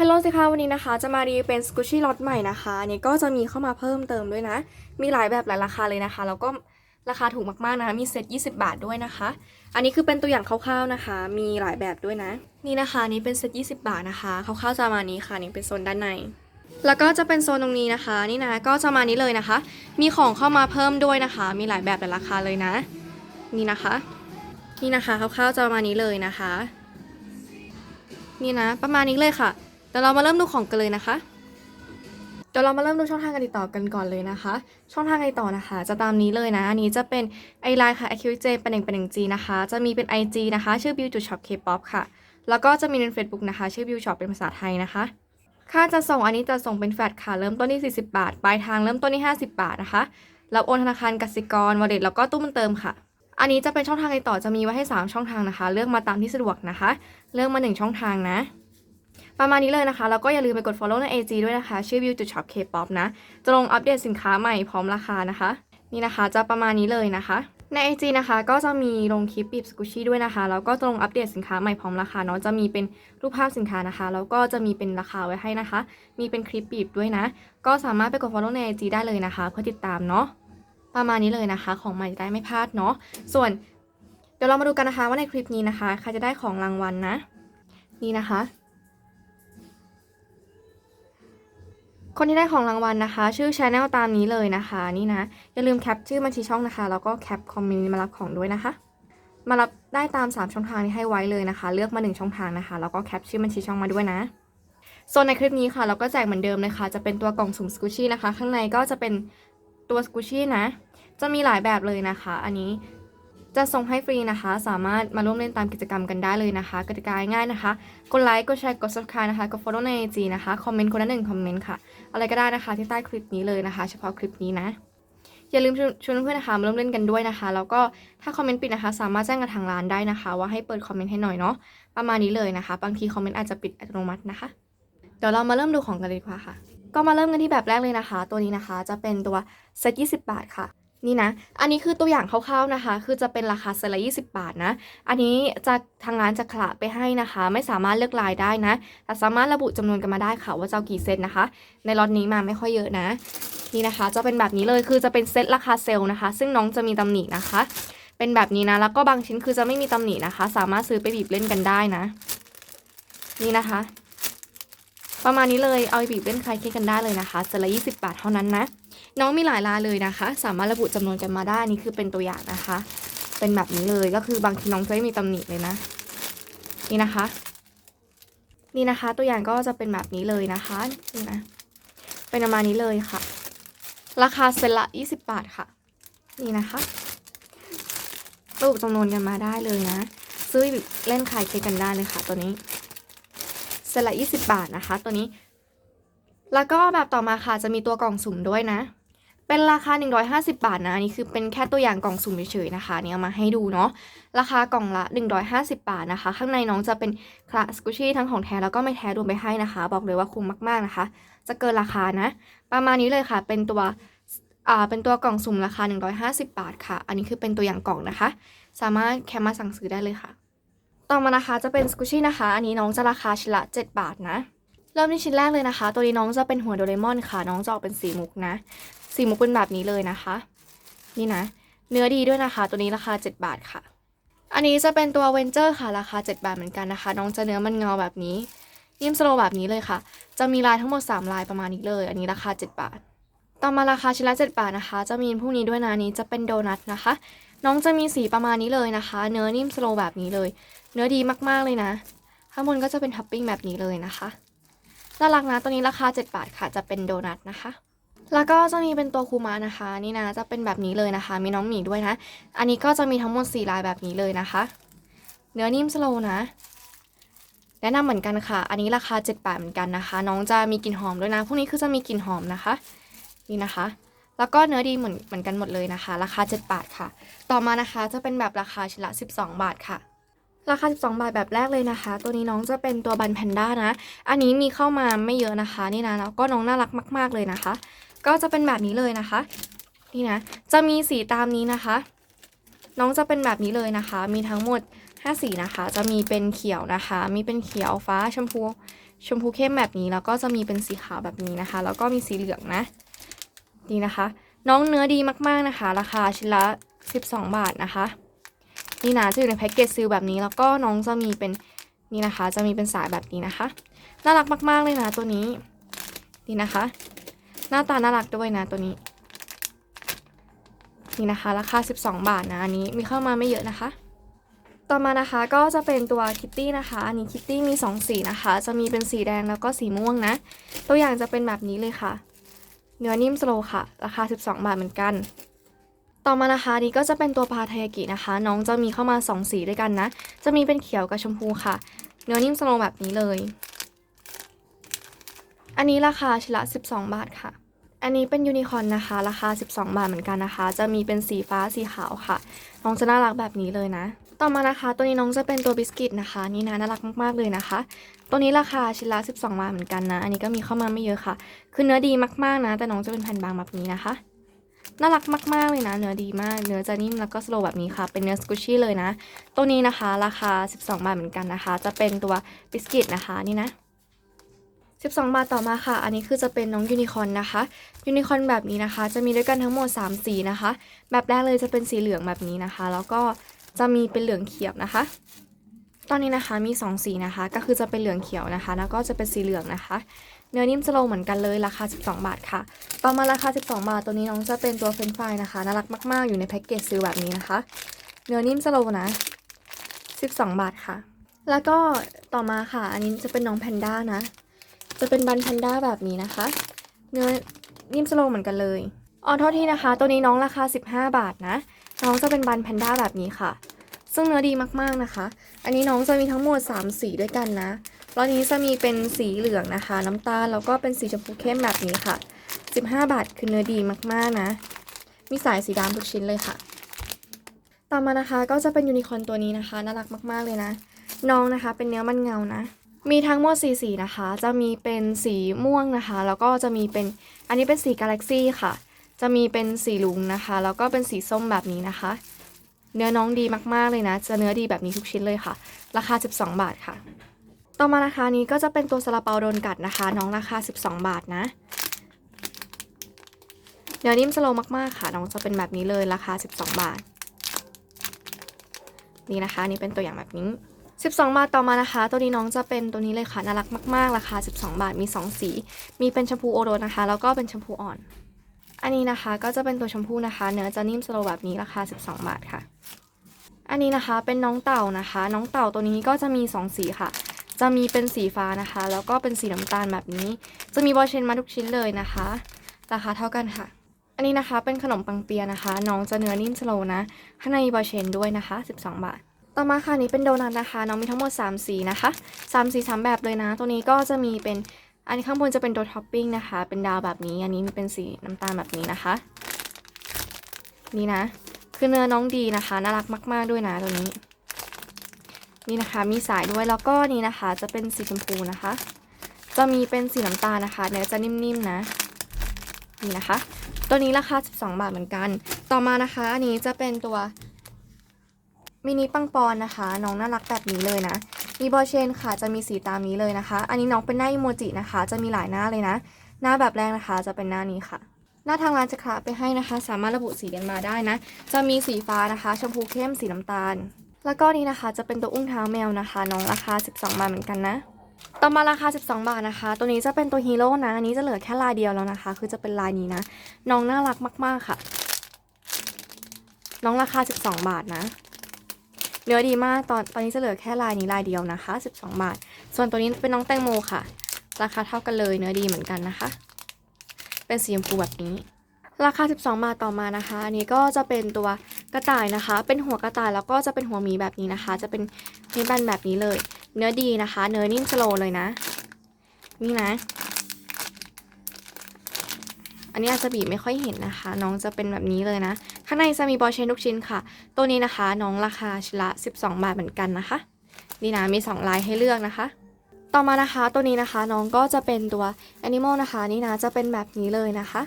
ฮัลโหลสิคะวันนี้นะคะ จะมารีวิวเป็นสกูชี่ล็อตใหม่นะคะอันนี้ก็จะมีเข้ามาเพิ่มเติมด้วยนะ มีหลายแบบหลายราคาเลยนะคะ แล้วก็ราคาถูกมากๆนะคะมีเซ็ต20 บาทด้วยนะคะ อันนี้คือเป็นตัวอย่างคร่าวๆนะคะ มีหลายแบบด้วยนะ นี่นะคะนี้เป็นเซ็ต20 บาทนะคะคร่าวๆจะมานี้ค่ะนี่เป็นโซนด้านใน แล้วก็จะเป็นโซนตรงนี้นะคะ นี่นะก็จะมานี้เลยนะคะ มีของเข้ามาเพิ่มด้วยนะคะ มีหลายแบบหลายราคาเลยนะ นี่นะคะ นี่นะคะคร่าวๆจะมานี้เลยนะคะ นี่นะ ประมาณนี้เลยค่ะ เดี๋ยวเรามาเริ่มดูของกันเลยนะคะ เดี๋ยวเรามาเริ่มดูช่องทางการติดต่อกันก่อนเลยนะคะ ช่องทางการติดต่อนะคะ จะตามนี้เลยนะ อันนี้จะเป็นไอไลน์ค่ะ a q j เป็นหนึ่งเป็นหนึ่ง G นะคะ จะมีเป็น IG นะคะ ชื่อ Bill จุด Shop K-pop ค่ะ แล้วก็จะมีใน Facebook นะคะ ชื่อ Bill Shop เป็นภาษาไทยนะคะ ค่าจะส่งอันนี้จะส่งเป็นแฟลตค่ะ เริ่มต้นที่ 40 บาท ปลายทางเริ่มต้นที่ 50 บาทนะคะรับโอนธนาคารกสิกรวอลเล็ตแล้วก็ตู้มันเติมค่ะ อันนี้จะเป็นช่องทางติดต่อจะมีไว้ให้ 3 ช่องทางนะคะ เลือกมาตามที่สะดวกนะคะ เลือกมา 1 ช่องทางนะ ประมาณนี้เลยนะคะ แล้วก็อย่าลืมไปกด follow ใน IG ด้วยนะคะ ชื่อ view จุด shop K-pop นะ จะลงอัปเดตสินค้าใหม่พร้อมราคานะคะ นี่นะคะจะประมาณนี้เลยนะคะใน IG นะคะก็จะมีลงคลิปบีบสกุชี่ด้วยนะคะ แล้วก็จะลงอัปเดตสินค้าใหม่พร้อมราคาเนาะจะมีเป็นรูปภาพสินค้านะคะ แล้วก็จะมีเป็นราคาไว้ให้นะคะ มีเป็นคลิปบีบด้วยนะ ก็สามารถไปกด follow ใน IG ได้เลยนะคะ เพื่อติดตามเนาะประมาณนี้เลยนะคะ ของใหม่จะได้ไม่พลาดเนาะส่วนเดี๋ยวเรามาดูกันนะคะว่าในคลิปนี้นะคะใครจะได้ของรางวัลนะนี่นะคะ คนที่ได้ของรางวัลนะคะ ชื่อช anel ตามนี้เลยนะคะนี่นะ อย่าลืมแคปชื่อบัญชีช่องนะคะ แล้วก็แคปคอมเมนต์มารับของด้วยนะคะ มารับได้ตาม 3 ช่องทางที่ให้ไว้เลยนะคะ เลือกมา 1 ช่องทางนะคะ แล้วก็แคปชื่อบัญชีช่องมาด้วยนะส่วนในคลิปนี้ค่ะ เราก็แจกเหมือนเดิมเลยค่ะจะเป็นตัวกล่องสุ่มสกูชี่นะคะ ข้างในก็จะเป็นตัวสกูชี่นะ จะมีหลายแบบเลยนะคะ อันนี้จะส่งให้ฟรีนะคะ สามารถมาร่วมเล่นตามกิจกรรมกันได้เลยนะคะกติกาง่ายนะคะ กดไลค์ กดแชร์ กด subscribe นะคะ กด follow ใน IG นะคะ คอมเมนต์คนละหนึ่งคอมเมนต์ค่ะ อะไรก็ได้นะคะที่ใต้คลิปนี้เลยนะคะ เฉพาะคลิปนี้นะ อย่าลืมชวนเพื่อนๆนะคะมาร่วมเล่นกันด้วยนะคะ แล้วก็ถ้าคอมเมนต์ปิดนะคะ สามารถแจ้งกับทางร้านได้นะคะ ว่าให้เปิดคอมเมนต์ให้หน่อยเนาะประมาณนี้เลยนะคะ บางทีคอมเมนต์อาจจะปิดอัตโนมัตินะคะ เดี๋ยวเรามาเริ่มดูของกันเลยดีกว่าค่ะ ก็มาเริ่มกันที่แบบแรกเลยนะคะ ตัวนี้นะคะจะเป็นตัวเซ็ต20 บาทค่ะ นี่นะ อันนี้คือตัวอย่างคร่าวๆนะคะ คือจะเป็นราคาเซตละ20บาทนะ อันนี้จะทางร้านจะขละไปให้นะคะ ไม่สามารถเลือกลายได้นะ แต่สามารถระบุจำนวนกันมาได้ค่ะว่าจะเอากี่เซตนะคะ ในล็อตนี้มาไม่ค่อยเยอะนะ นี่นะคะ จะเป็นแบบนี้เลย คือจะเป็นเซตราคาเซลล์นะคะ ซึ่งน้องจะมีตำหนินะคะ เป็นแบบนี้นะ แล้วก็บางชิ้นคือจะไม่มีตำหนินะคะ สามารถซื้อไปบีบเล่นกันได้นะ นี่นะคะ ประมาณนี้เลย เอาไปบีบเล่นคลายเครียดกันได้เลยนะคะเซตละ20บาทเท่านั้นนะ น้องมีหลายลายเลยนะคะ สามารถระบุจำนวนกันมาได้นี่คือเป็นตัวอย่างนะคะ เป็นแบบนี้เลยก็คือบางทีน้องจะไม่มีตำหนิเลยนะ นี่นะคะ นี่นะคะ ตัวอย่างก็จะเป็นแบบนี้เลยนะคะนี่นะเป็นประมาณนี้เลยค่ะ ราคาเซตละ20 บาทค่ะ นี่นะคะระบุจำนวนกันมาได้เลยนะ ซื้อเล่นขายเคกันได้เลยค่ะ ตัวนี้เซตละ20 บาทนะคะ ตัวนี้ แล้วก็แบบต่อมาค่ะจะมีตัวกล่องสุ่มด้วยนะ เป็นราคา 150 บาทนะ อันนี้คือเป็นแค่ตัวอย่างกล่องสุ่มเฉยๆนะคะ เนี่ยมาให้ดูเนาะ ราคากล่องละ 150 บาทนะคะ ข้างในน้องจะเป็นคลาสกุชี่ทั้งของแท้แล้วก็ไม่แท้รวมไปให้นะคะ บอกเลยว่าคุ้มมากๆนะคะ จะเกินราคานะ ประมาณนี้เลยค่ะ เป็นตัว อ่า เป็นตัวกล่องสุ่มราคา 150 บาทค่ะ อันนี้คือเป็นตัวอย่างกล่องนะคะ สามารถแคปมาสั่งซื้อได้เลยค่ะ ต่อมานะคะจะเป็นสกุชี่นะคะ อันนี้น้องจะราคาชิ้นละ 7 บาทนะเริ่มที่ชิ้นแรกเลยนะคะ ตัวนี้น้องจะเป็นหัวโดเรมอนค่ะ น้องจะออกเป็นสีมุกนะ สีมุกเป็นแบบนี้เลยนะคะ นี่นะ เนื้อดีด้วยนะคะ ตัวนี้ราคา 7 บาทค่ะ อันนี้จะเป็นตัวเวนเจอร์ค่ะราคา 7 บาทเหมือนกันนะคะ น้องจะเนื้อมันเงาแบบนี้นิ่มสโลแบบนี้เลยค่ะ จะมีลายทั้งหมด 3 ลายประมาณนี้เลย อันนี้ราคา 7 บาท ต่อมาราคาชิ้นละ 7 บาทนะคะ จะมีพวกนี้ด้วยนะนี้จะเป็นโดนัทนะคะ น้องจะมีสีประมาณนี้เลยนะคะ เนื้อนิ่มสโลแบบนี้เลย เนื้อดีมากๆเลยนะ ข้างบนก็จะเป็นท็อปปิ้งแบบนี้เลยนะคะน่ารักนะตัวนี้ราคา 7 บาทค่ะ จะเป็นโดนัทนะคะ แล้วก็จะมีเป็นตัวคูมานะคะ นี่นะจะเป็นแบบนี้เลยนะคะ มีน้องหมีด้วยนะ อันนี้ก็จะมีทั้งหมด4ลายแบบนี้เลยนะคะ เนื้อนิ่มสโลนะแนะนำเหมือนกันค่ะ อันนี้ราคา7บาทเหมือนกันนะคะ น้องจะมีกลิ่นหอมด้วยนะ พวกนี้คือจะมีกลิ่นหอมนะคะ นี่นะคะ แล้วก็เนื้อดีเหมือนเหมือนกันหมดเลยนะคะ ราคา7บาทค่ะ ต่อมานะคะจะเป็นแบบราคาชิ้นละ12 บาทค่ะ ราคา 12 บาทแบบแรกเลยนะคะ ตัวนี้น้องจะเป็นตัวบันแพนด้านะ อันนี้มีเข้ามาไม่เยอะนะคะ นี่นะ แล้วก็น้องน่ารักมาก ๆเลยนะคะ ก็จะเป็นแบบนี้เลยนะคะ นี่นะ จะมีสีตามนี้นะคะ น้องจะเป็นแบบนี้เลยนะคะ มีทั้งหมด 5 สีนะคะ จะมีเป็นเขียวนะคะ มีเป็นเขียวฟ้าชมพูชมพูเข้มแบบนี้ แล้วก็จะมีเป็นสีขาวแบบนี้นะคะ แล้วก็มีสีเหลืองนะนี่นะคะ น้องเนื้อดีมากๆนะคะ ราคาชิ้นละ 12 บาทนะคะนี่นะจะอยู่ในแพ็กเกจซีลแบบนี้แล้วก็น้องจะมีเป็นนี่นะคะ จะมีเป็นสายแบบนี้นะคะ น่ารักมาก ๆ เลยนะตัวนี้ นี่นะคะ หน้าตาน่ารักด้วยนะตัวนี้ นี่นะคะ ราคา 12 บาทนะอันนี้มีเข้ามาไม่เยอะนะคะ ต่อมานะคะก็จะเป็นตัวคิตตี้นะคะ อันนี้คิตตี้มี 2 สีนะคะ จะมีเป็นสีแดงแล้วก็สีม่วงนะ ตัวอย่างจะเป็นแบบนี้เลยค่ะ เนื้อนิ่มสโลค่ะ ราคา 12 บาทเหมือนกัน ต่อมานะคะนี้ก็จะเป็นตัวพาทายากินะคะ น้องจะมีเข้ามา 2 สีด้วยกันนะ จะมีเป็นเขียวกับชมพูค่ะ เนื้อนิ่มสโลแบบนี้เลย อันนี้ราคาชิ้นละ 12 บาทค่ะ อันนี้เป็นยูนิคอร์นนะคะ ราคา 12 บาทเหมือนกันนะคะ จะมีเป็นสีฟ้าสีขาวค่ะ น้องจะน่ารักแบบนี้เลยนะ ต่อมานะคะ ตัวนี้น้องจะเป็นตัวบิสกิตนะคะ นี่นะน่ารักมากๆเลยนะคะ ตัวนี้ราคาชิ้นละ 12 บาทเหมือนกันนะ อันนี้ก็มีเข้ามาไม่เยอะค่ะ คือเนื้อดีมากๆนะ แต่น้องจะเป็นแผ่นบางแบบนี้นะคะ น่ารักมากๆเลยนะ เนื้อดีมาก เนื้อจะนิ่มแล้วก็สโลว์แบบนี้ค่ะ เป็นเนื้อสกูชี่เลยนะ ตัวนี้นะคะ ราคา 12 บาทเหมือนกันนะคะ จะเป็นตัวบิสกิตนะคะ นี่นะ 12 บาทต่อมาค่ะ อันนี้คือจะเป็นน้องยูนิคอนนะคะ ยูนิคอนแบบนี้นะคะ จะมีด้วยกันทั้งหมด 3 สีนะคะ แบบแรกเลยจะเป็นสีเหลืองแบบนี้นะคะ แล้วก็จะมีเป็นเหลืองเขียวนะคะ ตอนนี้นะคะมี 2 สีนะคะ ก็คือจะเป็นเหลืองเขียวนะคะ แล้วก็จะเป็นสีเหลืองนะคะ เนื้อนิ่มสโลว์เหมือนกันเลย ราคา 12 บาทค่ะ ต่อมาราคา 12 บาท ตัวนี้น้องจะเป็นตัวเฟรนฟรายนะคะ น่ารักมาก ๆ อยู่ในแพ็กเกจซีลแบบนี้นะคะ เนื้อนิ่มสโลว์นะ 12 บาทค่ะ แล้วก็ต่อมาค่ะ อันนี้จะเป็นน้องแพนด้านะ จะเป็นบันแพนด้าแบบนี้นะคะ เนื้อนิ่มสโลว์เหมือนกันเลยอ๋อโทษทีนะคะ ตัวนี้น้องราคา 15 บาทนะ น้องจะเป็นบันแพนด้าแบบนี้ค่ะ ซึ่งเนื้อดีมากๆนะคะ อันนี้น้องจะมีทั้งหมด 3 สีด้วยกันนะแล้วนี้จะมีเป็นสีเหลืองนะคะ น้ำตาลแล้วก็เป็นสีชมพูเข้มแบบนี้ค่ะ 15 บาทคือเนื้อดีมากๆนะ มีสายสีดำทุกชิ้นเลยค่ะ ต่อมานะคะก็จะเป็นยูนิคอร์นตัวนี้นะคะน่ารักมากๆเลยนะ น้องนะคะเป็นเนื้อมันเงานะ มีทั้งหมดสีสีนะคะ จะมีเป็นสีม่วงนะคะ แล้วก็จะมีเป็น อันนี้เป็นสีกาแล็กซี่ค่ะ จะมีเป็นสีลุงนะคะ แล้วก็เป็นสีส้มแบบนี้นะคะ เนื้อน้องดีมากๆเลยนะ จะเนื้อดีแบบนี้ทุกชิ้นเลยค่ะ ราคา 12 บาทค่ะ ต่อมาราคานี้ก็จะเป็นตัวซาลาเปาโดนกัดนะคะ น้องราคา 12 บาทนะ เนื้อนิ่มสโลมากๆค่ะ น้องจะเป็นแบบนี้เลย ราคา 12 บาท นี่นะคะ นี่เป็นตัวอย่างแบบนี้ 12 บาทต่อมานะคะ ตัวนี้น้องจะเป็นตัวนี้เลยค่ะน่ารักมาก ๆ ราคา 12 บาทมี 2 สี มีเป็นชมพูโอโรสนะคะ แล้วก็เป็นชมพูอ่อน อันนี้นะคะก็จะเป็นตัวชมพูนะคะ เนื้อจะนิ่มสโลว์แบบนี้ราคา 12 บาทค่ะ อันนี้นะคะเป็นน้องเต่านะคะ น้องเต่าตัวนี้ก็จะมี 2 สีค่ะ จะมีเป็นสีฟ้านะคะ แล้วก็เป็นสีน้ำตาลแบบนี้ จะมีบอเชนมาทุกชิ้นเลยนะคะ ราคาเท่ากันค่ะ อันนี้นะคะเป็นขนมปังเปียนะคะ น้องจะเนื้อนิ่มสโลว์นะ ข้างในมีบอเชนด้วยนะคะ 12 บาท ต่อมาค่ะนี้เป็นโดนัทนะคะ น้องมีทั้งหมด 3 สีนะคะ3สี3แบบเลยนะ ตัวนี้ก็จะมีเป็นอันนี้ข้างบนจะเป็นตัวท็อปปิ้งนะคะ เป็นดาวแบบนี้ อันนี้มีเป็นสีน้ำตาลแบบนี้นะคะ นี่นะ คือเนื้อน้องดีนะคะ น่ารักมาก ๆด้วยนะตัวนี้ นี่นะคะ มีสายด้วย แล้วก็นี่นะคะ จะเป็นสีชมพูนะคะ จะมีเป็นสีน้ำตาลนะคะ เนื้อจะนิ่มๆนะ นี่นะคะ ตัวนี้ราคา 12 บาทเหมือนกัน ต่อมานะคะ อันนี้จะเป็นตัว มินิปังปอนนะคะ น้องน่ารักแบบนี้เลยนะ มีบอเชนค่ะจะมีสีตามนี้เลยนะคะ อันนี้น้องเป็นหน้าอิโมจินะคะ จะมีหลายหน้าเลยนะ หน้าแบบแรกนะคะจะเป็นหน้านี้ค่ะ หน้าทางร้านจะคละไปให้นะคะ สามารถระบุสีกันมาได้นะ จะมีสีฟ้านะคะ ชมพูเข้มสีน้ำตาล แล้วก็นี้นะคะจะเป็นตัวอุ้งเท้าแมวนะคะ น้องราคา 12 บาทเหมือนกันนะต่อมาราคา 12 บาทนะคะ ตัวนี้จะเป็นตัวฮีโร่นะ อันนี้จะเหลือแค่ลายเดียวแล้วนะคะ คือจะเป็นลายนี้นะ น้องน่ารักมาก ๆ ค่ะ น้องราคา 12 บาทนะ เนื้อดีมากตอนตอนนี้จะเหลือแค่ลายนี้ลายเดียวนะคะ 12 บาท ส่วนตัวนี้เป็นน้องแตงโมค่ะ ราคาเท่ากันเลยเนื้อดีเหมือนกันนะคะ เป็นสีชมพูแบบนี้ ราคา 12 บาทต่อมานะคะ อันนี้ก็จะเป็นตัวกระต่ายนะคะ เป็นหัวกระต่ายแล้วก็จะเป็นหัวหมีแบบนี้นะคะ จะเป็นเฮดบันแบบนี้เลย เนื้อดีนะคะ เนื้อนิ่มสโลเลยนะ นี่นะ อันนี้อาจจะบีบไม่ค่อยเห็นนะคะ น้องจะเป็นแบบนี้เลยนะ ข้างในจะมีบอลเชนทุกชิ้นค่ะ ตัวนี้นะคะ น้องราคาชิ้นละ 12 บาทเหมือนกันนะคะ นี่นะมี 2 ลายให้เลือกนะคะ ต่อมานะคะตัวนี้นะคะน้องก็จะเป็นตัว Animal นะคะนี่นะจะเป็นแบบนี้เลยนะคะ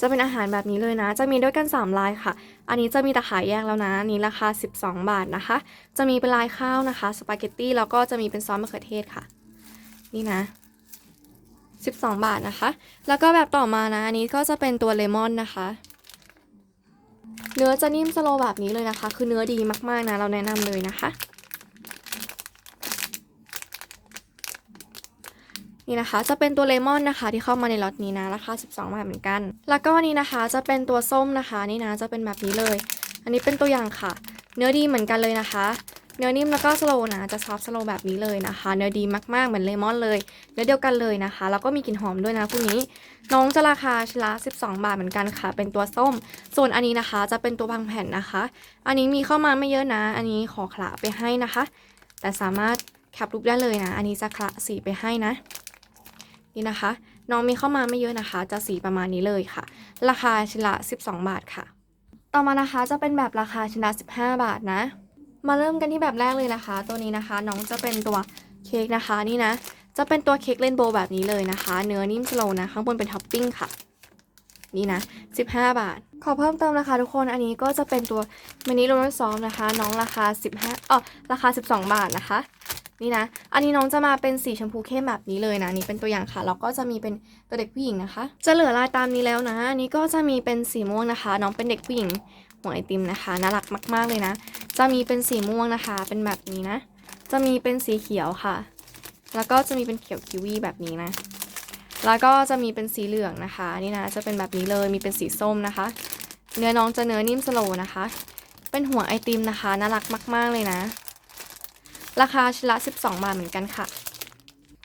จะเป็นอาหารแบบนี้เลยนะ จะมีด้วยกัน 3 ลายค่ะ อันนี้จะมีตะขายแยกแล้วนะนนี้ราคา 12 บาทนะคะ จะมีเป็นลายข้าวนะคะสปาเกตตี้แล้วก็จะมีเป็นซอสมะเขือเทศค่ะ นี่นะ 12 บาทนะคะ แล้วก็แบบต่อมานะอันนี้ก็จะเป็นตัวเลมอนนะคะ เนื้อจะนิ่มสโลแบบนี้เลยนะคะ คือเนื้อดีมากๆนะเราแนะนำเลยนะคะ นี่นะคะจะเป็นตัวเลมอนนะคะ ที่เข้ามาในล็อตนี้นะราคา 12 บาทเหมือนกัน แล้วก็อันนี้นะคะจะเป็นตัวส้มนะคะนี่นะจะเป็นแบบนี้เลย อันนี้เป็นตัวอย่างค่ะ เนื้อดีเหมือนกันเลยนะคะ เนื้อนิ่มแล้วก็สโลนะจะซอฟสโลแบบนี้เลยนะคะ เนื้อดีมากๆเหมือนเลมอนเลย เนื้อเดียวกันเลยนะคะ แล้วก็มีกลิ่นหอมด้วยนะพวกนี้ น้องจะราคาชนละ12 บาทเหมือนกันค่ะ เป็นตัวส้ม ส่วนอันนี้นะคะ จะเป็นตัวบางแผ่นนะคะ อันนี้มีเข้ามาไม่เยอะนะ อันนี้ขอขละไปให้นะคะ แต่สามารถแคปรูปได้เลยนะ อันนี้จะขละสีไปให้นะ นี่นะคะ น้องมีเข้ามาไม่เยอะนะคะ จะสีประมาณนี้เลยค่ะ ราคาชิละ 12 บาทค่ะ ต่อมานะคะจะเป็นแบบราคาชิ้นละ15 บาทนะ มาเริ่มกันที่แบบแรกเลยนะคะ ตัวนี้นะคะน้องจะเป็นตัวเค้กนะคะนี่นะ จะเป็นตัวเค้กเรนโบว์แบบนี้เลยนะคะ เนื้อนิ่มสโลว์นะข้างบนเป็นท็อปปิ้งค่ะนี่นะ 15 บาท ขอเพิ่มเติมนะคะทุกคน อันนี้ก็จะเป็นตัวมินิโรลซอฟนะคะ น้องราคา 15อ๋อราคา 12 บาทนะคะ นี่นะ อันนี้น้องจะมาเป็นสีชมพูเข้มแบบนี้เลยนะ นี่เป็นตัวอย่างค่ะ แล้วก็จะมีเป็นตัวเด็กผู้หญิงนะคะ จะเหลือลายตามนี้แล้วนะ อันนี้ก็จะมีเป็นสีม่วงนะคะ น้องเป็นเด็กผู้หญิง หัวไอติมนะคะน่ารักมาก ๆ เลยนะ จะมีเป็นสีม่วงนะคะ เป็นแบบนี้นะ จะมีเป็นสีเขียวค่ะ แล้วก็จะมีเป็นเขียวคิวีแบบนี้นะ แล้วก็จะมีเป็นสีเหลืองนะคะ นี่นะ จะเป็นแบบนี้เลย มีเป็นสีส้มนะคะ เนื้อน้องจะเนื้อนิ่มสโลว์นะคะ เป็นหัวไอติมนะคะน่ารักมาก ๆ เลยนะ ราคาชิ้นละ 12 บาทเหมือนกันค่ะ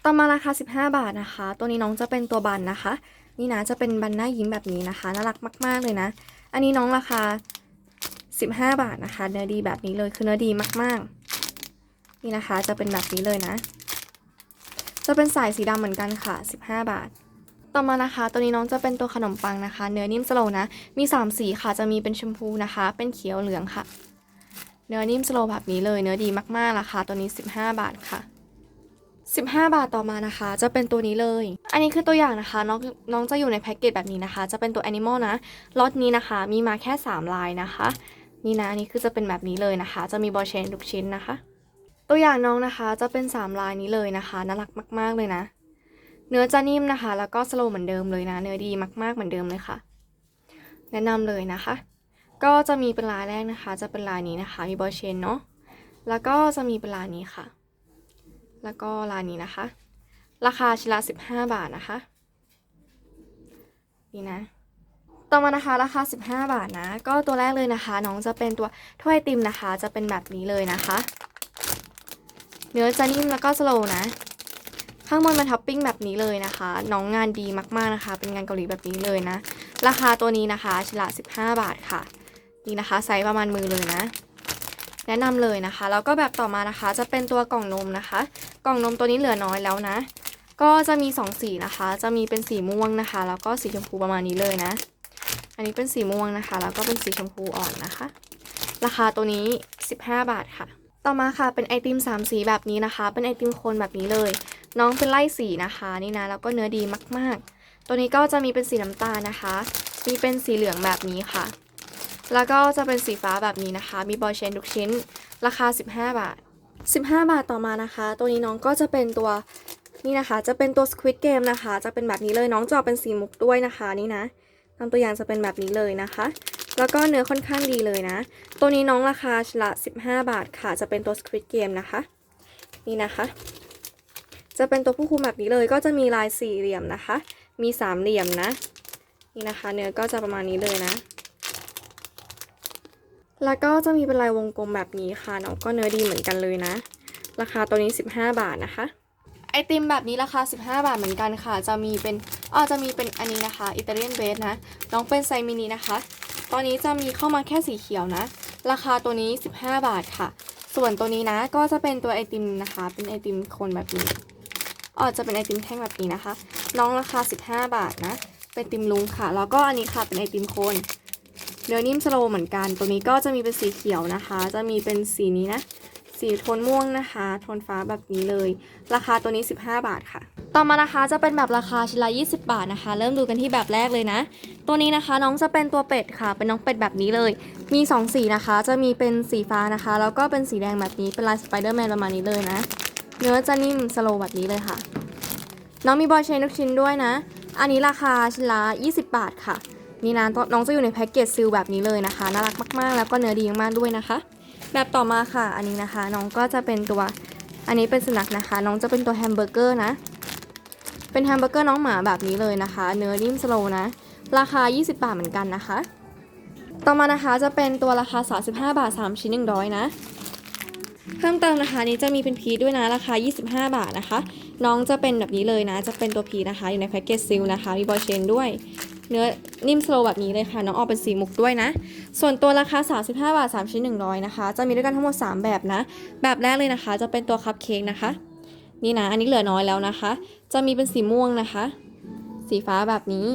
ต่อมาราคา 15 บาทนะคะ ตัวนี้น้องจะเป็นตัวบันนะคะนี่นะจะเป็นบันหน้ายิ้มแบบนี้นะคะน่ารักมาก ๆ เลยนะ อันนี้น้องราคา 15 บาทนะคะ เนื้อดีแบบนี้เลยคือเนื้อดีมากๆ นี่นะคะจะเป็นแบบนี้เลยนะ จะเป็นสายสีดำเหมือนกันค่ะ 15 บาท ต่อมานะคะ ตัวนี้น้องจะเป็นตัวขนมปังนะคะ เนื้อนิ่มสโลว์นะ มี 3 สีค่ะจะมีเป็นชมพูนะคะ เป็นเขียวเหลืองค่ะ เนื้อนิ่มสโลว์แบบนี้เลยเนื้อดีมากๆราคาตัวนี้ 15 บาทค่ะ15 บาทต่อมานะคะ จะเป็นตัวนี้เลย อันนี้คือตัวอย่างนะคะ น้องน้องจะอยู่ในแพ็กเกจแบบนี้นะคะ จะเป็นตัว Animal นะล็อตนี้นะคะ มีมาแค่ 3 ลายนะคะ นี่นะอันนี้คือจะเป็นแบบนี้เลยนะคะ จะมีบอลเชนทุกชิ้นนะคะ ตัวอย่างน้องนะคะจะเป็น 3 ลายนี้เลยนะคะน่ารักมาก ๆเลยนะ เนื้อจะนิ่มนะคะ แล้วก็สโลว์เหมือนเดิมเลยนะ เนื้อดีมากๆเหมือนเดิมเลยค่ะ แนะนำเลยนะคะ ก็จะมีเป็นลายแรกนะคะ จะเป็นลายนี้นะคะ มีบอลเชนเนาะแล้วก็จะมีเป็นลายนี้ค่ะ แล้วก็ลายนี้นะคะ ราคาชิ้นละ15 บาทนะคะ นี่นะ ต่อมานะคะราคา 15 บาทนะ ก็ตัวแรกเลยนะคะ น้องจะเป็นตัวถ้วยติมนะคะ จะเป็นแบบนี้เลยนะคะ เนื้อจะนิ่มแล้วก็สโลว์นะ ข้างบนเป็นท็อปปิ้งแบบนี้เลยนะคะ น้องงานดีมากๆนะคะ เป็นงานเกาหลีแบบนี้เลยนะ ราคาตัวนี้นะคะชิละ15 บาทค่ะ นี่นะคะไซส์ประมาณมือเลยนะ แนะนำเลยนะคะ แล้วก็แบบต่อมานะคะ จะเป็นตัวกล่องนมนะคะ กล่องนมตัวนี้เหลือน้อยแล้วนะ ก็จะมี 2 สีนะคะ จะมีเป็นสีม่วงนะคะ แล้วก็สีชมพูประมาณนี้เลยนะ อันนี้เป็นสีม่วงนะคะ แล้วก็เป็นสีชมพูอ่อนนะคะ ราคาตัวนี้ 15 บาทค่ะ ต่อมาค่ะเป็นไอติม3สีแบบนี้นะคะ เป็นไอติมโคนแบบนี้เลย น้องเป็นไล่สีนะคะนี่นะแล้วก็เนื้อดีมากๆ ตัวนี้ก็จะมีเป็นสีน้ำตาลนะคะ มีเป็นสีเหลืองแบบนี้ค่ะ แล้วก็จะเป็นสีฟ้าแบบนี้นะคะ มีบอลเชนทุกชิ้น ราคา 15 บาท 15 บาทต่อมานะคะ ตัวนี้น้องก็จะเป็นตัวนี่นะคะ จะเป็นตัว Squid Game นะคะ จะเป็นแบบนี้เลยน้องจะอเป็นสีมุกด้วยนะคะนี่นะ ตามตัวอย่างจะเป็นแบบนี้เลยนะคะ แล้วก็เนื้อค่อนข้างดีเลยนะ ตัวนี้น้องราคาชละ 15 บาทค่ะ จะเป็นตัว Squid Game นะคะ นี่นะคะ จะเป็นตัวผู้คุมแบบนี้เลย ก็จะมีลายสี่เหลี่ยมนะคะ มีสามเหลี่ยมนะ นี่นะคะ เนื้อก็จะประมาณนี้เลยนะ แล้วก็จะมีเป็นลายวงกลมแบบนี้ค่ะน้องก็เนื้อดีเหมือนกันเลยนะ ราคาตัวนี้ 15 บาทนะคะ ไอติมแบบนี้ราคา 15 บาทเหมือนกันค่ะ จะมีเป็นอ๋อจะมีเป็นอันนี้นะคะอิตาเลียนเบสนะ น้องเป็นไซส์มินินะคะ ตอนนี้จะมีเข้ามาแค่สีเขียวนะ ราคาตัวนี้ 15 บาทค่ะ ส่วนตัวนี้นะก็จะเป็นตัวไอติมนะคะ เป็นไอติมโคนแบบนี้อ๋อจะเป็นไอติมแท่งแบบนี้นะคะ น้องราคา 15 บาทนะ เป็นไอติมลุงค่ะ แล้วก็อันนี้ค่ะเป็นไอติมโคนเนื้อนิ่มสโลว์เหมือนกัน ตัวนี้ก็จะมีเป็นสีเขียวนะคะ จะมีเป็นสีนี้นะ สีโทนม่วงนะคะ โทนฟ้าแบบนี้เลย ราคาตัวนี้ 15 บาทค่ะ ต่อมานะคะจะเป็นแบบราคาชิ้นละ20 บาทนะคะ เริ่มดูกันที่แบบแรกเลยนะ ตัวนี้นะคะน้องจะเป็นตัวเป็ดค่ะ เป็นน้องเป็ดแบบนี้เลย มี 2 สีนะคะ จะมีเป็นสีฟ้านะคะ แล้วก็เป็นสีแดงแบบนี้ เป็นลายสไปเดอร์แมนประมาณนี้เลยนะ เนื้อจะนิ่มสโลว์แบบนี้เลยค่ะ น้องมีบอยเชนทุกชิ้นด้วยนะ อันนี้ราคาชิ้นละ20 บาทค่ะนี่นะน้องจะอยู่ในแพ็กเกจซิลแบบนี้เลยนะคะ น่ารักมาก ๆ แล้วก็เนื้อดีมากๆด้วยนะคะ แบบต่อมาค่ะ อันนี้นะคะ น้องก็จะเป็นตัว อันนี้เป็นสุนัขนะคะ น้องจะเป็นตัวแฮมเบอร์เกอร์นะ เป็นแฮมเบอร์เกอร์น้องหมาแบบนี้เลยนะคะ เนื้อนิ่มสโลนะ ราคา 20 บาทเหมือนกันนะคะ ต่อมานะคะจะเป็นตัวราคา 35 บาท 3 ชิ้น 100 นะ เพิ่มเติมนะคะนี้จะมีเป็นพีด้วยนะ ราคา 25 บาทนะคะ น้องจะเป็นแบบนี้เลยนะ จะเป็นตัวพีนะคะ อยู่ในแพ็กเกจซิลนะคะ มีบอยเชนด้วย เนื้อนิ่มสโลว์แบบนี้เลยค่ะ น้องออกเป็นสีมุกด้วยนะ ส่วนตัวราคา 35 บาท 3 ชิ้น 100 นะคะ จะมีด้วยกันทั้งหมด 3 แบบนะ แบบแรกเลยนะคะ จะเป็นตัวคัพเค้กนะคะ นี่นะ อันนี้เหลือน้อยแล้วนะคะ จะมีเป็นสีม่วงนะคะ สีฟ้าแบบนี้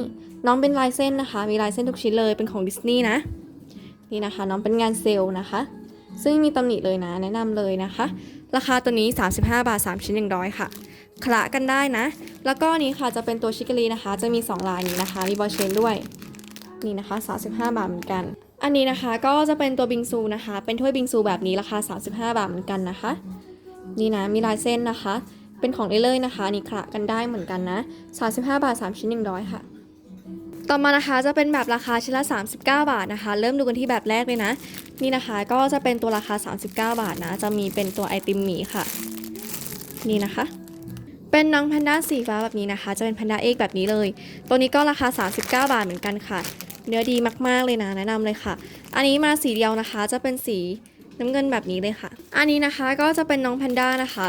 น้องเป็นลายเส้นนะคะ มีลายเส้นทุกชิ้นเลย เป็นของดิสนีย์นะ นี่นะคะ น้องเป็นงานเซลล์นะคะ ซึ่งมีตำหนิเลยนะ แนะนำเลยนะคะ ราคาตัวนี้ 35 บาท 3 ชิ้น 100 ค่ะ คละกันได้นะ แล้วก็นี้ค่ะจะเป็นตัวชิคกรีนะคะ จะมี 2 ลายนี้นะคะ มีบอลเชนด้วย นี่นะคะ 35 บาทเหมือนกัน อันนี้นะคะก็จะเป็นตัวบิงซูนะคะ เป็นถ้วยบิงซูแบบนี้ราคา 35 บาทเหมือนกันนะคะ นี่นะมีลายเส้นนะคะ เป็นของได้เลยนะคะนี่คละกันได้เหมือนกันนะ 35 บาท 3 ชิ้น 100 ค่ะต่อมานะคะจะเป็นแบบราคาชิ้นละ 39 บาทนะคะ เริ่มดูกันที่แบบแรกเลยนะ นี่นะคะก็จะเป็นตัวราคา 39 บาทนะ จะมีเป็นตัวไอติมหมีค่ะ นี่นะคะ เป็นน้องแพนด้าสีฟ้าแบบนี้นะคะ จะเป็นแพนด้าเอกแบบนี้เลย ตัวนี้ก็ราคา 39 บาทเหมือนกันค่ะ เนื้อดีมากๆเลยนะแนะนำเลยค่ะ อันนี้มาสีเดียวนะคะ จะเป็นสีน้ำเงินแบบนี้เลยค่ะ อันนี้นะคะก็จะเป็นน้องแพนด้านะคะ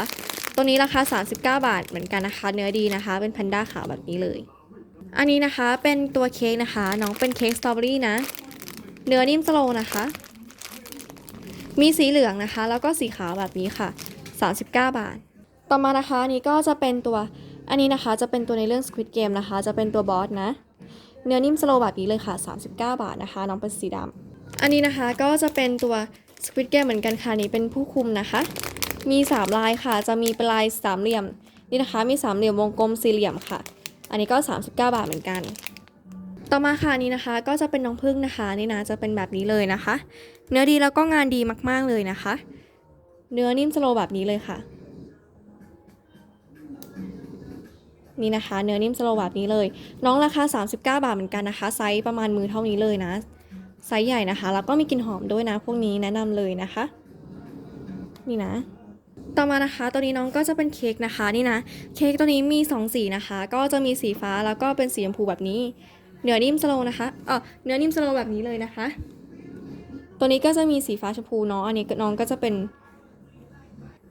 ตัวนี้ราคา 39 บาทเหมือนกันนะคะ เนื้อดีนะคะ เป็นแพนด้าขาวแบบนี้เลย อันนี้นะคะเป็นตัวเค้กนะคะ น้องเป็นเค้กสตรอเบอรี่นะ เนื้อนิ่มสโลนะคะ มีสีเหลืองนะคะ แล้วก็สีขาวแบบนี้ค่ะ 39 บาท ต่อมานะคะอันนี้ก็จะเป็นตัวอันนี้นะคะจะเป็นตัวในเรื่อง Squid Game นะคะ จะเป็นตัวบอสนะ เนื้อนิ่มสโลแบบนี้เลยค่ะ 39 บาทนะคะ น้องเป็นสีดำอันนี้นะคะก็จะเป็นตัว Squid Game เหมือนกันค่ะนี่เป็นผู้คุมนะคะ มี 3 ลายค่ะ จะมีเป็นลายสามเหลี่ยมนี่นะคะ มีสามเหลี่ยมวงกลมสี่เหลี่ยมค่ะ อันนี้ก็ 39 บาทเหมือนกัน ต่อมาค่ะนี้นะคะ ก็จะเป็นน้องพึ่งนะคะนี่นะจะเป็นแบบนี้เลยนะคะ เนื้อดีแล้วก็งานดีมากๆเลยนะคะ เนื้อนิ่มสโลแบบนี้เลยค่ะ นี่นะคะ เนื้อนิ่มสโลว์แบบนี้เลย น้องราคา 39 บาทเหมือนกันนะคะ ไซส์ประมาณมือเท่านี้เลยนะ ไซส์ใหญ่นะคะ แล้วก็มีกลิ่นหอมด้วยนะ พวกนี้แนะนำเลยนะคะ นี่นะ ต่อมานะคะ ตัวนี้น้องก็จะเป็นเค้กนะคะ นี่นะ เค้กตัวนี้มี 2 สีนะคะ ก็จะมีสีฟ้าแล้วก็เป็นสีชมพูแบบนี้ เนื้อนิ่มสโลนะคะเออเนื้อนิ่มสโลแบบนี้เลยนะคะ ตัวนี้ก็จะมีสีฟ้าชมพูเนาะ อันนี้น้องก็จะเป็น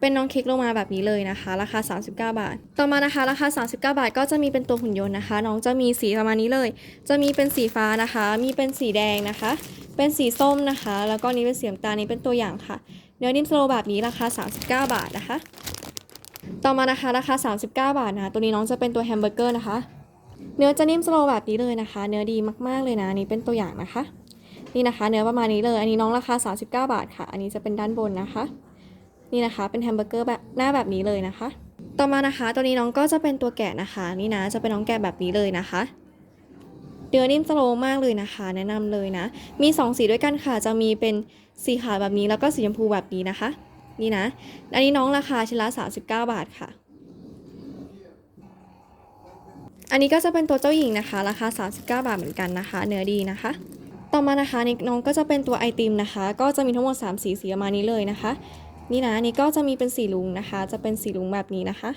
เป็นน้องเค้กลงมาแบบนี้เลยนะคะ ราคา 39 บาท ต่อมานะคะ ราคา 39 บาท ก็จะมีเป็นตัวหุ่นยนต์นะคะ น้องจะมีสีประมาณนี้เลย จะมีเป็นสีฟ้านะคะ มีเป็นสีแดงนะคะ เป็นสีส้มนะคะ แล้วก็นี้เป็นสีน้ำตาลนี้เป็นตัวอย่างค่ะ เนื้อนิ่มสโลแบบนี้ราคา 39 บาทนะคะ ต่อมานะคะราคา 39 บาทนะตัวนี้น้องจะเป็นตัวแฮมเบอร์เกอร์นะคะ เนื้อจะนิ่มสโลแบบนี้เลยนะคะ เนื้อดีมากๆเลยนะนนี้เป็นตัวอย่างนะคะ นี่นะคะ เนื้อประมาณนี้เลย อันนี้น้องราคา 39 บาทค่ะ อันนี้จะเป็นด้านบนนะคะ นี่นะคะ เป็นแฮมเบอร์เกอร์แบบหน้าแบบนี้เลยนะคะ ต่อมานะคะ ตัวนี้น้องก็จะเป็นตัวแกะนะคะ นี่นะ จะเป็นน้องแกะแบบนี้เลยนะคะเนื้อนิ่มสโลมากเลยนะคะ แนะนำเลยนะ มี 2 สีด้วยกันค่ะ จะมีเป็นสีขาวแบบนี้แล้วก็สีชมพูแบบนี้นะคะ นี่นะ อันนี้น้องราคาชิ้นละ39 บาทค่ะ อันนี้ก็จะเป็นตัวเจ้าหญิงนะคะ ราคา 39 บาทเหมือนกันนะคะ เนื้อดีนะคะ ต่อมานะคะน้องก็จะเป็นตัวไอติมนะคะ ก็จะมีทั้งหมด 3 สีสีประมาณนี้เลยนะคะ นี่นะนี่ก็จะมีเป็นสีลุงนะคะ จะเป็นสีลุงแบบนี้นะคะ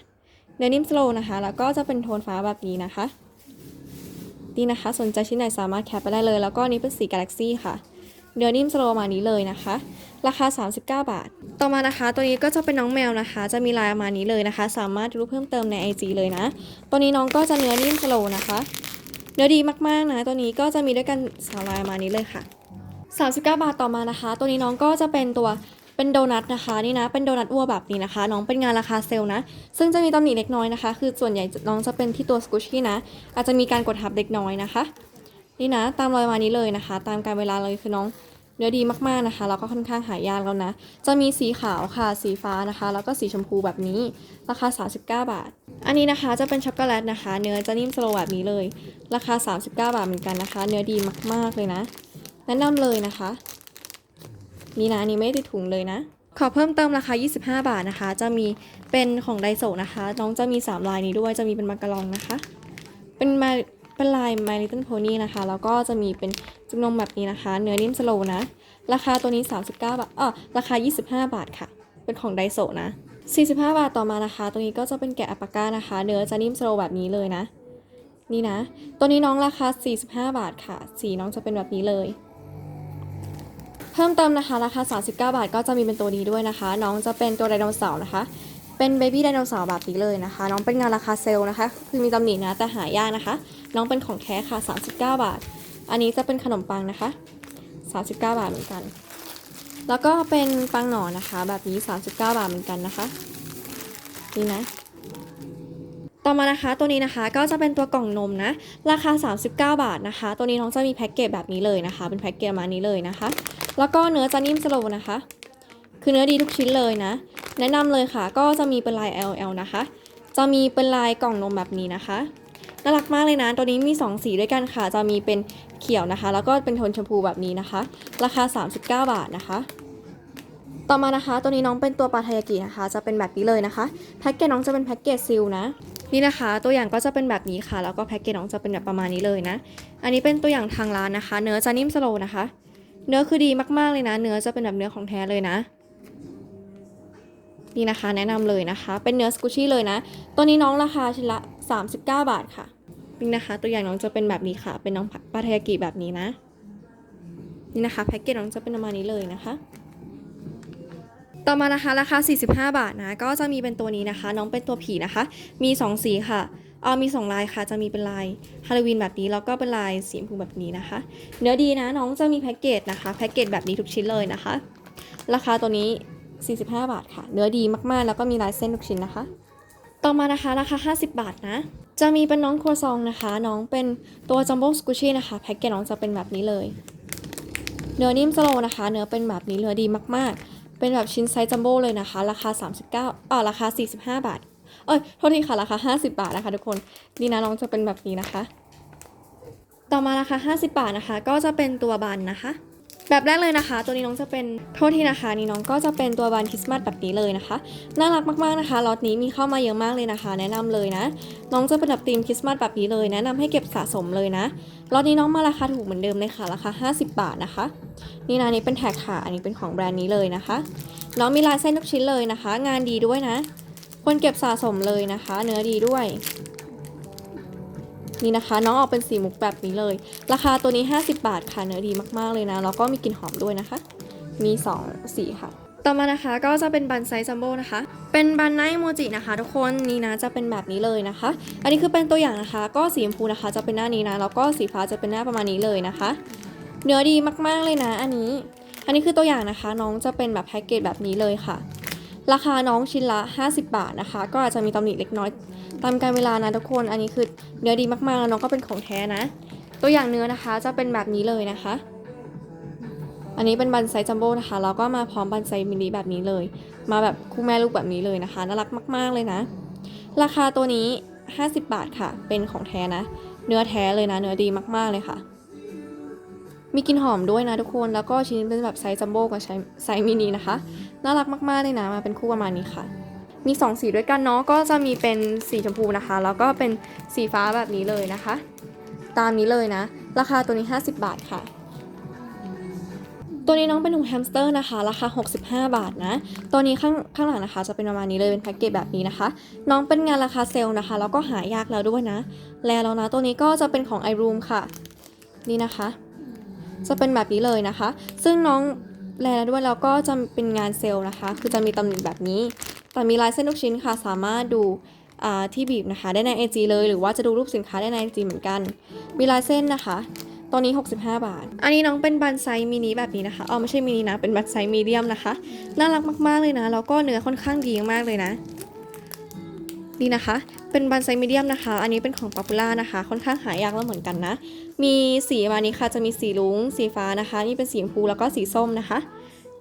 เนื้อนิ่มสโลนะคะ แล้วก็จะเป็นโทนฟ้าแบบนี้นะคะนี่นะคะ สนใจชิ้นไหนสามารถแคปไปได้เลย แล้วก็นี้เป็นสีกาแล็กซี่ค่ะเนื้อนิ่มสโลมานี้เลยนะคะ ราคา 39 บาท ต่อมานะคะ ตัวนี้ก็จะเป็นน้องแมวนะคะ จะมีลายมานี้เลยนะคะ สามารถดูเพิ่มเติมใน IG เลยนะ ตัวนี้น้องก็จะเนื้อนิ่มสโลนะคะ เนื้อดีมากๆนะ ตัวนี้ก็จะมีด้วยกันสามลายมานี้เลยค่ะ 39 บาทต่อมานะคะ ตัวนี้น้องก็จะเป็นตัว เป็นโดนัทนะคะนี่นะเป็นโดนัทอ้วแบบนี้นะคะ น้องเป็นงานราคาเซลล์นะ ซึ่งจะมีตำหนิเล็กน้อยนะคะ คือส่วนใหญ่น้องจะเป็นที่ตัวสกูชี่นะ อาจจะมีการกดทับเล็กน้อยนะคะ นี่นะตามรอยมานี้เลยนะคะ ตามการเวลาเลยคือน้องเนื้อดีมากๆนะคะแล้วก็ค่อนข้างหายากแล้วนะ จะมีสีขาวค่ะ สีฟ้านะคะ แล้วก็สีชมพูแบบนี้ ราคา 39 บาท อันนี้นะคะจะเป็นช็อกโกแลตนะคะ เนื้อจะนิ่มสโลว์แบบนี้เลย ราคา 39 บาทเหมือนกันนะคะ เนื้อดีมากๆเลยนะแนะนำเลยนะคะ นี่นะอันนี้ไม่ติดถุงเลยนะ ขอเพิ่มเติมราคา 25 บาทนะคะ จะมีเป็นของไดโซนะคะ น้องจะมี 3 ลายนี้ด้วย จะมีเป็นมักกะลองนะคะ เป็นมาเป็นลาย My Little Pony นะคะ แล้วก็จะมีเป็นจุกนมแบบนี้นะคะ เนื้อนิ่มสโลนะ ราคาตัวนี้ 39 บาทเออราคา 25 บาทค่ะ เป็นของไดโซนะ 45 บาทต่อมานะคะ ตัวนี้ก็จะเป็นแกะอัปาก้านะคะ เนื้อจะนิ่มสโลว์แบบนี้เลยนะ นี่นะ ตัวนี้น้องราคา 45 บาทค่ะ สีน้องจะเป็นแบบนี้เลย เพิ่มเติมนะคะราคา 39 บาทก็จะมีเป็นตัวนี้ด้วยนะคะ น้องจะเป็นตัวไดโนเสาร์นะคะ เป็นเบบี้ไดโนเสาร์แบบนี้เลยนะคะ น้องเป็นงานราคาเซลล์นะคะ คือมีตำหนินะแต่หายากนะคะ น้องเป็นของแท้ค่ะ 39 บาท อันนี้จะเป็นขนมปังนะคะ 39 บาทเหมือนกัน แล้วก็เป็นปังหนอนนะคะ แบบนี้ 39 บาทเหมือนกันนะคะ นี่นะ ต่อมานะคะตัวนี้นะคะก็จะเป็นตัวกล่องนมนะ ราคา 39 บาทนะคะ ตัวนี้น้องจะมีแพ็กเกจแบบนี้เลยนะคะ เป็นแพ็กเกจมานี้เลยนะคะ แล้วก็เนื้อจะนิ่มสโลว์นะคะ คือเนื้อดีทุกชิ้นเลยนะ แนะนำเลยค่ะก็จะมีเป็นลาย LL นะคะ จะมีเป็นลายกล่องนมแบบนี้นะคะน่ารักมากเลยนะ ตัวนี้มี 2 สีด้วยกันค่ะ จะมีเป็นเขียวนะคะ แล้วก็เป็นโทนชมพูแบบนี้นะคะ ราคา 39 บาทนะคะต่อมานะคะ ตัวนี้น้องเป็นตัวปลาไทยากินะคะ จะเป็นแบบนี้เลยนะคะ แพ็กเกจน้องจะเป็นแพ็กเกจซิลนะ นี่นะคะ ตัวอย่างก็จะเป็นแบบนี้ค่ะ แล้วก็แพ็กเกจน้องจะเป็นแบบประมาณนี้เลยนะ อันนี้เป็นตัวอย่างทางร้านนะคะ เนื้อจะนิ่มสโลนะคะ เนื้อคือดีมากๆเลยนะ เนื้อจะเป็นแบบเนื้อของแท้เลยนะนี่นะคะแนะนำเลยนะคะ เป็นเนื้อสกูชี่เลยนะ ตัวนี้น้องราคาชิ้นละ 39 บาทค่ะนี่นะคะ ตัวอย่างน้องจะเป็นแบบนี้ค่ะ เป็นน้องปลาเทยากิแบบนี้นะ นี่นะคะแพ็กเกจน้องจะเป็นประมาณนี้เลยนะคะ ต่อมานะคะราคา 45 บาทนะ ก็จะมีเป็นตัวนี้นะคะ น้องเป็นตัวผีนะคะ มี 2 สีค่ะ เออมี 2 ลายค่ะ จะมีเป็นลายฮาโลวีนแบบนี้ แล้วก็เป็นลายสีชมพูแบบนี้นะคะ เนื้อดีนะ น้องจะมีแพ็กเกจนะคะ แพ็กเกจแบบนี้ทุกชิ้นเลยนะคะ ราคาตัวนี้ 45 บาทค่ะ เนื้อดีมากๆ แล้วก็มีลายเส้นทุกชิ้นนะคะ ต่อมานะคะราคา 50 บาทนะ จะมีเป็นน้องครัวซองนะคะ น้องเป็นตัวจัมโบ้สกูชี่นะคะ แพ็กเกจน้องจะเป็นแบบนี้เลย เนื้อนิ่มสโลนะคะ เนื้อเป็นแบบนี้ เนื้อดีมากๆ เป็นแบบชิ้นไซส์จัมโบ้เลยนะคะ ราคา 39อ่าราคา 45 บาท เอ้ย โทษทีค่ะ ราคา 50 บาทนะคะทุกคน นี่นะน้องจะเป็นแบบนี้นะคะ ต่อมาราคา 50 บาทนะคะ ก็จะเป็นตัวบันนะคะ แบบแรกเลยนะคะ ตัวนี้น้องจะเป็น โทษทีนะคะ นี่น้องก็จะเป็นตัวบันคริสต์มาสแบบนี้เลยนะคะ น่ารักมากๆนะคะล็อตนี้มีเข้ามาเยอะมากเลยนะคะ แนะนำเลยนะ น้องจะเป็นแบบธีมคริสต์มาสแบบนี้เลย แนะนำให้เก็บสะสมเลยนะ ล็อตนี้น้องมาราคาถูกเหมือนเดิมเลยค่ะราคา 50 บาทนะคะ นี่นะนนี้เป็นแท็กค่ะ อันนี้เป็นของแบรนด์นี้เลยนะคะ น้องมีลายเส้นทุกชิ้นเลยนะคะ งานดีด้วยนะ ควรเก็บสะสมเลยนะคะ เนื้อดีด้วย นี่นะคะ น้องออกเป็นสีมุกแบบนี้เลย ราคาตัวนี้ 50 บาทค่ะ เนื้อดีมากๆเลยนะ แล้วก็มีกลิ่นหอมด้วยนะคะ มี 2 สีค่ะ ต่อมานะคะก็จะเป็นบันไซส์จัมโบ้นะคะ เป็นบันไนโมจินะคะทุกคนนี่นะจะเป็นแบบนี้เลยนะคะ อันนี้คือเป็นตัวอย่างนะคะ ก็สีชมพูนะคะ จะเป็นหน้านี้นะแล้วก็สีฟ้าจะเป็นหน้าประมาณนี้เลยนะคะ เนื้อดีมากๆเลยนะ อันนี้ อันนี้คือตัวอย่างนะคะ น้องจะเป็นแบบแพ็กเกจแบบนี้เลยค่ะ ราคาน้องชิ้นละ 50 บาทนะคะ ก็อาจจะมีตำหนิเล็กน้อยตามการเวลานะทุกคน อันนี้คือเนื้อดีมากๆแล้วน้องก็เป็นของแท้นะ ตัวอย่างเนื้อนะคะจะเป็นแบบนี้เลยนะคะ อันนี้เป็นบันไซจัมโบ้นะคะแล้วก็มาพร้อมบันไซมินิแบบนี้เลย มาแบบคู่แม่ลูกแบบนี้เลยนะคะน่ารักมาก ๆเลยนะ ราคาตัวนี้ 50 บาทค่ะ เป็นของแท้นะ เนื้อแท้เลยนะ เนื้อดีมากๆเลยค่ะ มีกลิ่นหอมด้วยนะทุกคนแล้วก็ชิ้นเป็นแบบไซส์จัมโบ้กับไซส์มินินะคะน่ารักมากๆเลยนะ มาเป็นคู่ประมาณนี้ค่ะ มี 2 สีด้วยกันเนาะก็จะมีเป็นสีชมพูนะคะ แล้วก็เป็นสีฟ้าแบบนี้เลยนะคะ ตามนี้เลยนะ ราคาตัวนี้ 50 บาทค่ะ ตัวนี้น้องเป็นหนูแฮมสเตอร์นะคะ ราคา 65 บาทนะ ตัวนี้ข้างข้างหลังนะคะ จะเป็นประมาณนี้เลยเป็นแพ็กเกจแบบนี้นะคะ น้องเป็นงานราคาเซลล์นะคะ แล้วก็หายากแล้วด้วยนะ แลแล้วนะ ตัวนี้ก็จะเป็นของ iRoom ค่ะ นี่นะคะ จะเป็นแบบนี้เลยนะคะ ซึ่งน้องแลแล้วด้วยแล้วก็จะเป็นงานเซลล์นะคะ คือจะมีตำหนิแบบนี้ แต่มีลายเส้นทุกชิ้นค่ะ สามารถดูที่บีบนะคะ ได้ใน IG เลย หรือว่าจะดูรูปสินค้าได้ใน IG เหมือนกัน มีลายเส้นนะคะ ตัวนี้ 65 บาท อันนี้น้องเป็นบันไซมินิแบบนี้นะคะอ๋อไม่ใช่มินินะ เป็นบันไซมีเดียมนะคะ น่ารักมากๆเลยนะ แล้วก็เนื้อค่อนข้างดีมากเลยนะ นี่นะคะ เป็นบันไซมีเดียมนะคะ อันนี้เป็นของป๊อปปูล่านะคะ ค่อนข้างหายากแล้วเหมือนกันนะ มีสีมานี้ค่ะ จะมีสีลุงสีฟ้านะคะ นี่เป็นสีชมพูแล้วก็สีส้มนะคะ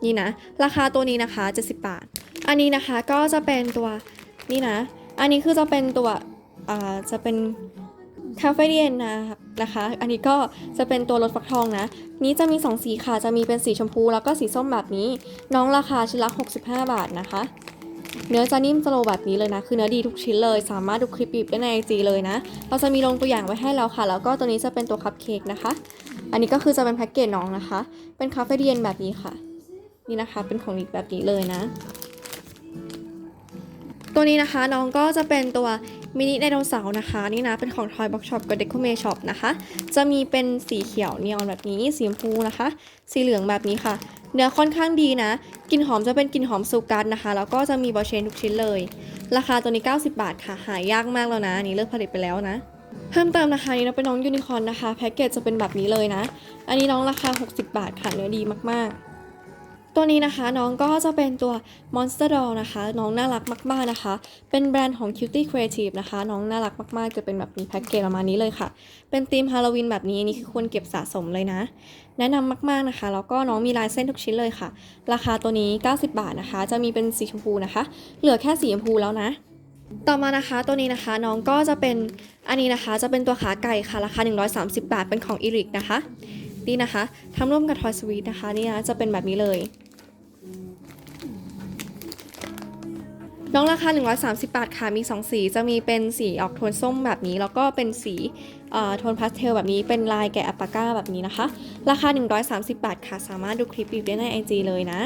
นี่นะ ราคาตัวนี้นะคะ 70 บาท อันนี้นะคะก็จะเป็นตัว นี่นะ อันนี้คือจะเป็นตัว อ่า จะเป็น คาเฟ่เดียนนะนะคะ อันนี้ก็จะเป็นตัวรสฟักทองนะ นี้จะมี 2 สีค่ะ จะมีเป็นสีชมพูแล้วก็สีส้มแบบนี้ น้องราคาชิ้นละ 65 บาทนะคะ เนื้อจะนิ่มสโลแบบนี้เลยนะ คือเนื้อดีทุกชิ้นเลย สามารถดูคลิปบีบได้ในไอจีเลยนะ เราจะมีลงตัวอย่างไว้ให้แล้วค่ะ แล้วก็ตัวนี้จะเป็นตัวคัพเค้กนะคะ อันนี้ก็คือจะเป็นแพ็กเกจน้องนะคะ เป็นคาเฟ่เดียนแบบนี้ค่ะ นี่นะคะ เป็นของนิดแบบนี้เลยนะ ตัวนี้นะคะน้องก็จะเป็นตัวมินิไดโนเสาร์นะคะ นี่นะเป็นของ Toy Box Shop กับ Deco m a Shop นะคะ จะมีเป็นสีเขียวนีออนแบบนี้สีชมพูนะคะ สีเหลืองแบบนี้ค่ะ เนื้อค่อนข้างดีนะกลิ่นหอมจะเป็นกลิ่นหอมซูกัสนะคะ แล้วก็จะมีบอเชนทุกชิ้นเลย ราคาตัวนี้ 90 บาทค่ะ หายากมากแล้วนะนนี้เลิกผลิตไปแล้วนะเพิ่มเติมนะคะนี่เราเป็นน้องยูนิคอร์นนะคะแพ็กเกจจะเป็นแบบนี้เลยนะ อันนี้น้องราคา 60 บาทค่ะเนื้อดีมากๆ ตัวนี้นะคะน้องก็จะเป็นตัว Monster Doll นะคะ น้องน่ารักมากๆนะคะ เป็นแบรนด์ของ Cutie Creative นะคะ น้องน่ารักมากๆ จะเป็นแบบนี้แพ็กเกจประมาณนี้เลยค่ะ เป็นธีมฮาโลวีนแบบนี้นี่คือควรเก็บสะสมเลยนะ แนะนำมากๆนะคะ แล้วก็น้องมีลายเส้นทุกชิ้นเลยค่ะ ราคาตัวนี้ 90 บาทนะคะ จะมีเป็นสีชมพูนะคะ เหลือแค่สีชมพูแล้วนะต่อมานะคะตัวนี้นะคะน้องก็จะเป็นอันนี้นะคะจะเป็นตัวขาไก่ค่ะราคา 130 บาทเป็นของอีริกนะคะนี่นะคะทำร่วมกับ Toy Sweet นะคะนี่นะจะเป็นแบบนี้เลย น้องราคา 130 บาทค่ะ มี 2 สี จะมีเป็นสีออกโทนส้มแบบนี้ แล้วก็เป็นสีโทนพาสเทลแบบนี้ เป็นลายแกะอัปปาก้าแบบนี้นะคะ ราคา 130 บาทค่ะ สามารถดูคลิปรีวิวได้ใน IG เลยนะ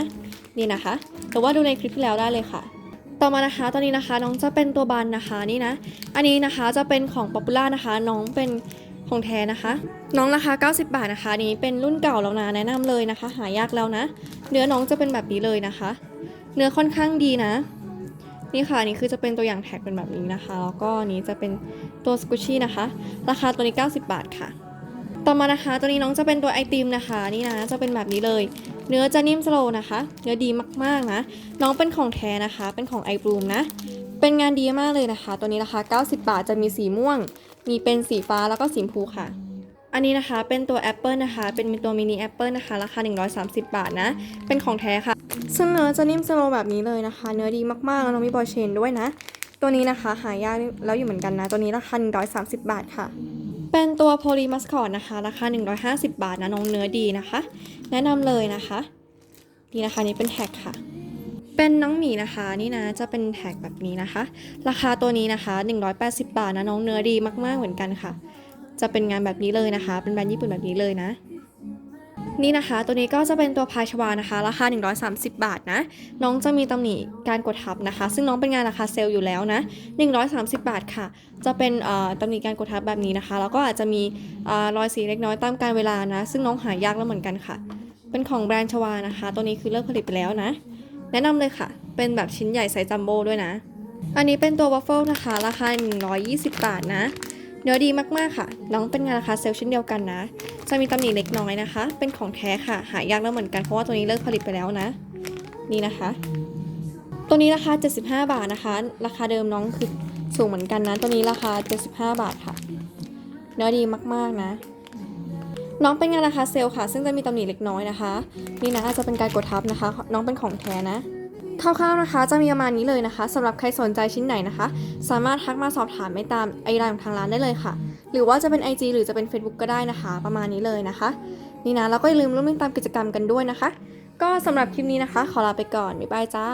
นี่นะคะหรือว่าดูในคลิปที่แล้วได้เลยค่ะ ต่อมานะคะ ตอนนี้นะคะน้องจะเป็นตัวบันนะคะนี่นะ อันนี้นะคะจะเป็นของป๊อปปูล่านะคะ น้องเป็นของแท้นะคะ น้องราคา 90 บาทนะคะนี้เป็นรุ่นเก่าแล้วนะแนะนำเลยนะคะ หายากแล้วนะ เนื้อน้องจะเป็นแบบนี้เลยนะคะ เนื้อค่อนข้างดีนะ นี่ค่ะอันนี่คือจะเป็นตัวอย่างแท็กเป็นแบบนี้นะคะ แล้วก็นี้จะเป็นตัวสกูชี่นะคะ ราคาตัวนี้ 90 บาทค่ะ ต่อมานะคะ ตัวนี้น้องจะเป็นตัวไอติมนะคะ นี่นะจะเป็นแบบนี้เลย เนื้อจะนิ่มสโลว์นะคะ เนื้อดีมากๆนะ น้องเป็นของแท้นะคะ เป็นของไอบลูมนะ เป็นงานดีมากเลยนะคะ ตัวนี้ราคา 90 บาทจะมีสีม่วง มีเป็นสีฟ้าแล้วก็สีชมพูค่ะ อันนี้นะคะเป็นตัวแอปเปิลนะคะ เป็นตัวมินิแอปเปิลนะคะ ราคา 130 บาทนะ เป็นของแท้ค่ะซึ่งเนื้อจะนิ่มสโลว์แบบนี้เลยนะคะ เนื้อดีมากๆ แล้วน้องมีบอยเชนด้วยนะ ตัวนี้นะคะหายากแล้วอยู่เหมือนกันนะ ตัวนี้ราคา 130 บาทค่ะ เป็นตัวโพลีมัสคอตนะคะ ราคา 150 บาทนะ น้องเนื้อดีนะคะ แนะนำเลยนะคะ นี่นะคะนี่เป็นแท็กค่ะเป็นน้องหมีนะคะนี่นะจะเป็นแท็กแบบนี้นะคะ ราคาตัวนี้นะคะ 180 บาทนะน้องเนื้อดีมากๆเหมือนกันค่ะ จะเป็นงานแบบนี้เลยนะคะ เป็นแบรนด์ญี่ปุ่นแบบนี้เลยนะ นี่นะคะ ตัวนี้ก็จะเป็นตัวพายชวานะคะ ราคา 130 บาทนะ น้องจะมีตำหนิการกดทับนะคะ ซึ่งน้องเป็นงานราคาเซลล์อยู่แล้วนะ 130 บาทค่ะ จะเป็นตำหนิการกดทับแบบนี้นะคะ แล้วก็อาจจะมีอรอยสีเล็กน้อยตามการเวลานะ ซึ่งน้องหายากแล้วเหมือนกันค่ะ เป็นของแบรนด์ชวานะคะ ตัวนี้คือเลิกผลิตไปแล้วนะ แนะนำเลยค่ะ เป็นแบบชิ้นใหญ่ไซส์จัมโบ้ด้วยนะอันนี้เป็นตัววัฟเฟิลนะคะ ราคา 120 บาทนะ เนื้อดีมากๆค่ะน้องเป็นงานราคาเซลล์เช่นเดียวกันนะ จะมีตำหนิเล็กน้อยนะคะ เป็นของแท้ค่ะ หายากแล้วเหมือนกันเพราะว่าตัวนี้เลิกผลิตไปแล้วนะ นี่นะคะ ตัวนี้ราคา 75 บาทนะคะ ราคาเดิมน้องคือสูงเหมือนกันนะ ตัวนี้ราคา 75 บาทค่ะ เนื้อดีมากๆนะน้องเป็นงานราคาเซลล์ค่ะ ซึ่งจะมีตำหนิเล็กน้อยนะคะ นี่นะอาจจะเป็นการกดทับนะคะ น้องเป็นของแท้นะ คร่าวๆนะคะ จะมีประมาณนี้เลยนะคะสำหรับใครสนใจชิ้นไหนนะคะ สามารถทักมาสอบถามไม่ตามไอไลน์ของทางร้านได้เลยค่ะ หรือว่าจะเป็น IG หรือจะเป็น Facebook ก็ได้นะคะ ประมาณนี้เลยนะคะ นี่นะแล้วก็อย่าลืมร่วมเล่นตามกิจกรรมกันด้วยนะคะ ก็สำหรับคลิปนี้นะคะ ขอลาไปก่อนบ๊ายบายจ้า